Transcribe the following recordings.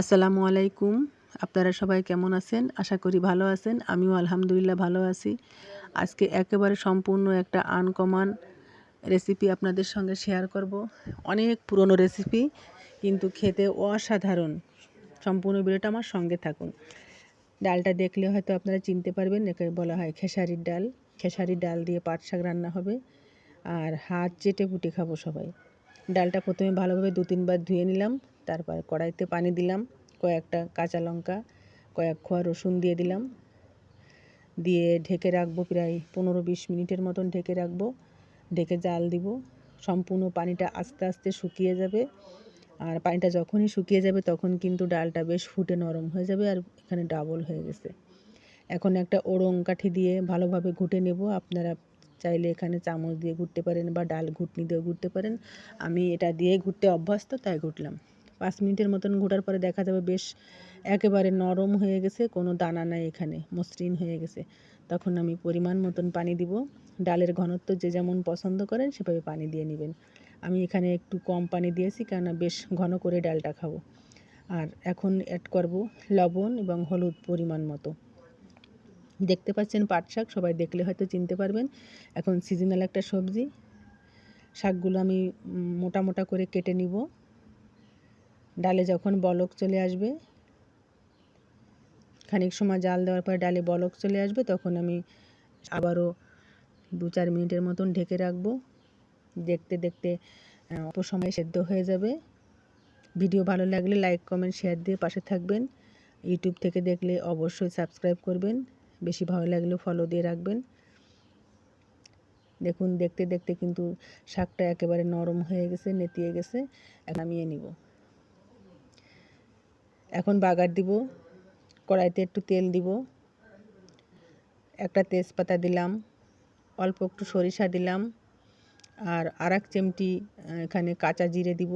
আসসালামু আলাইকুম। আপনারা সবাই কেমন আছেন? আশা করি ভালো আছেন। আমিও আলহামদুলিল্লাহ ভালো আছি। আজকে একেবারে সম্পূর্ণ একটা আনকমন রেসিপি আপনাদের সঙ্গে শেয়ার করব। অনেক পুরনো রেসিপি কিন্তু খেতে অসাধারণ। সম্পূর্ণ ভিডিওটা আমার সঙ্গে থাকুন। ডালটা দেখলে হয়তো আপনারা চিনতে পারবেন, একে বলা হয় খেসারির ডাল। খেসারির ডাল দিয়ে পাট শাক রান্না হবে। আর হাত চেটে পুটে খাব সবাই। ডালটা প্রথমে ভালোভাবে দু তিনবার ধুয়ে নিলাম। তারপর কড়াইতে পানি দিলাম, কয়েকটা কাঁচা লঙ্কা, কয়েক খোয়া রসুন দিয়ে দিলাম। দিয়ে ঢেকে রাখব প্রায় পনেরো বিশ মিনিটের মতন ঢেকে রাখব। ঢেকে জাল দিব, সম্পূর্ণ পানিটা আস্তে আস্তে শুকিয়ে যাবে। আর পানিটা যখনই শুকিয়ে যাবে তখন কিন্তু ডালটা বেশ ফুটে নরম হয়ে যাবে আর এখানে ডাবল হয়ে গেছে। এখন একটা ওড়ং কাঠি দিয়ে ভালোভাবে ঘুটে নেব। আপনারা চাইলে এখানে চামচ দিয়ে ঘুরতে পারেন বা ডাল ঘুটনি দিয়েও ঘুরতে পারেন। আমি এটা দিয়ে ঘুরতে অভ্যস্ত, তাই ঘুটলাম পাঁচ মিনিটের মতন ঘোটার পরে দেখা যাবে বেশ একেবারে নরম হয়ে গেছে, কোনো দানা নাই এখানে, মসৃণ হয়ে গেছে। তখন আমি পরিমাণ মতন পানি দিব। ডালের ঘনত্ব যে যেমন পছন্দ করেন সেভাবে পানি দিয়ে নেবেন। আমি এখানে একটু কম পানি দিয়েছি কেননা বেশ ঘন করে ডালটা খাব। আর এখন অ্যাড করব লবণ এবং হলুদ পরিমাণ মতো। দেখতে পাচ্ছেন পাট শাক, সবাই দেখলে হয়তো চিনতে পারবেন। এখন সিজনাল একটা সবজি। শাকগুলো আমি মোটা মোটা করে কেটে নিব। ডালে যখন বলক চলে আসবে, খানিক সময় জাল দেওয়ার পরে ডালে বলক চলে আসবে, তখন আমি আবারও দু চার মিনিটের মতন ঢেকে রাখব। দেখতে দেখতে অল্প সময় সেদ্ধ হয়ে যাবে। ভিডিও ভালো লাগলে লাইক, কমেন্ট, শেয়ার দিয়ে পাশে থাকবেন। ইউটিউব থেকে দেখলে অবশ্যই সাবস্ক্রাইব করবেন। বেশি ভালো লাগলে ফলো দিয়ে রাখবেন। দেখুন, দেখতে দেখতে কিন্তু শাকটা একেবারে নরম হয়ে গেছে, নেতিয়ে গেছে। নামিয়ে নিব। এখন বাগার দিব, কড়াইতে একটু তেল দিব, একটা তেজপাতা দিলাম, অল্প একটু সরিষা দিলাম, আর আর এক চিমটি এখানে কাঁচা জিরে দিব।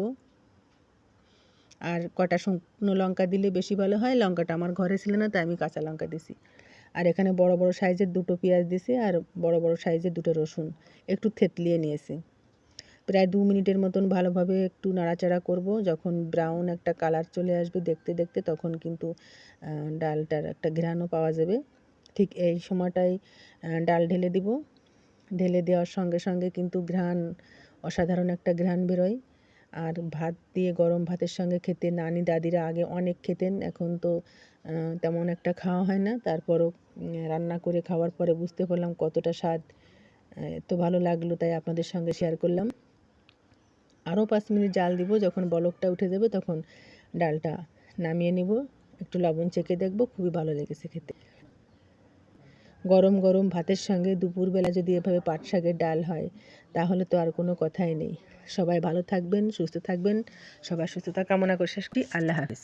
আর কটা শুকনো লঙ্কা দিলে বেশি ভালো হয়, লঙ্কাটা আমার ঘরে ছিল না, তাই আমি কাঁচা লঙ্কা দিছি। আর এখানে বড় বড় সাইজের দুটো পেঁয়াজ দিছি, আর বড় বড় সাইজের দুটো রসুন, একটু থেতলিয়ে নিয়েছি। প্রায় দু মিনিটের মতন ভালোভাবে একটু নাড়াচাড়া করব। যখন ব্রাউন একটা কালার চলে আসবে দেখতে দেখতে তখন কিন্তু ডালটার একটা ঘ্রাণও পাওয়া যাবে। ঠিক এই সময়টাই ডাল ঢেলে দিব। ঢেলে দেওয়ার সঙ্গে সঙ্গে কিন্তু ঘ্রাণ, অসাধারণ একটা ঘ্রাণ বেরোয়। আর ভাত দিয়ে গরম ভাতের সঙ্গে খেতে নানি দাদিরা আগে অনেক খেতেন, এখন তো তেমন একটা খাওয়া হয় না। তারপরও রান্না করে খাওয়ার পরে বুঝতে পারলাম কতটা স্বাদ এত ভালো লাগল তাই আপনাদের সঙ্গে শেয়ার করলাম। আরও পাঁচ মিনিট জাল দিব, যখন বলকটা উঠে যাবে তখন ডালটা নামিয়ে নিব। একটু লবণ চেকে দেখব, খুবই ভালো লেগেছে খেতে। গরম গরম ভাতের সঙ্গে দুপুরবেলা যদি এভাবে পাট শাকের ডাল হয়, তাহলে তো আর কোনো কথাই নেই। সবাই ভালো থাকবেন, সুস্থ থাকবেন, সবার সুস্থতা কামনা করে শেষ করি আল্লাহ হাফিজ।